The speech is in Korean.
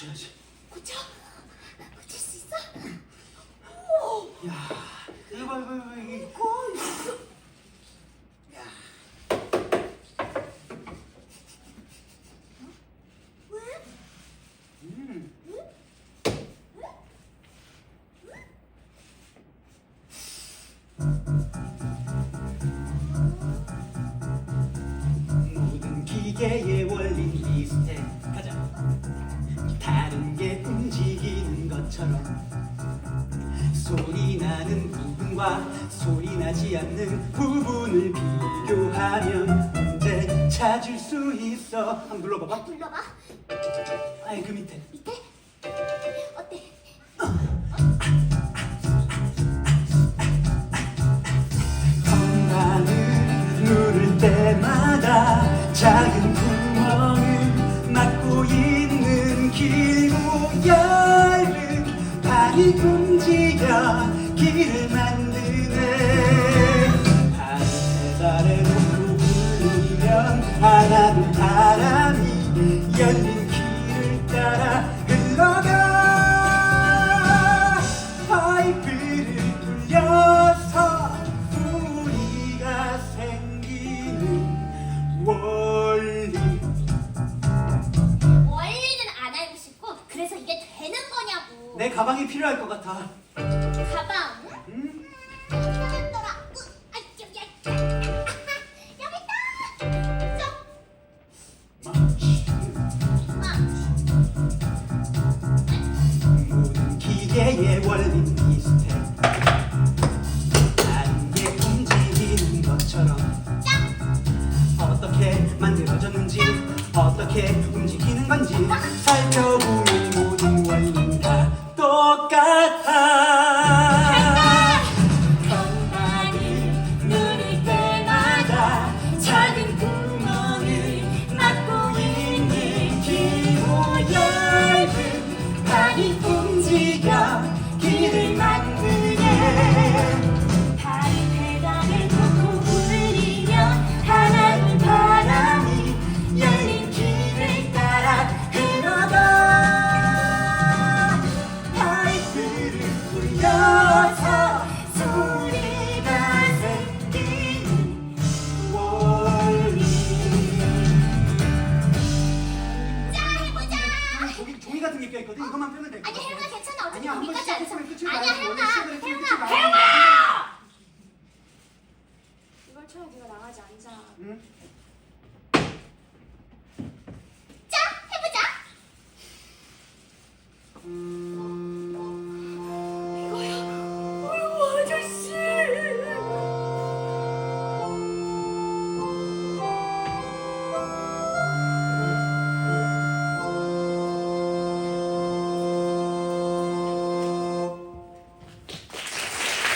고쳐야지. 고쳐? 고칠 수 있어? 야, 이거 봐, 이거 봐, 이게 꼬. 야, 왜? 음. 모든 기계의 부분과 소리 나지 않는 부분을 비교하면 문제 찾을 수 있어. 한번 불러봐봐. 불러봐. 아니 그 밑에. 밑에? 어때? 건반을 누를 때마다 작은 발이 움직여 길을 만드네. 페달에 놓고 굴리면 하나둘 바람이 열린 길을 따라 내 가방이 필요할 것 같아 가방. 응? 찾았더라. 으, 아이, 여기, 여기. 여기 있다. 쏙. 아, 모든 기계의 원리는 비슷해 다른 게 움직이는 것처럼 짱. 어떻게 만들어졌는지 어떻게 움직이는 건지 살펴보면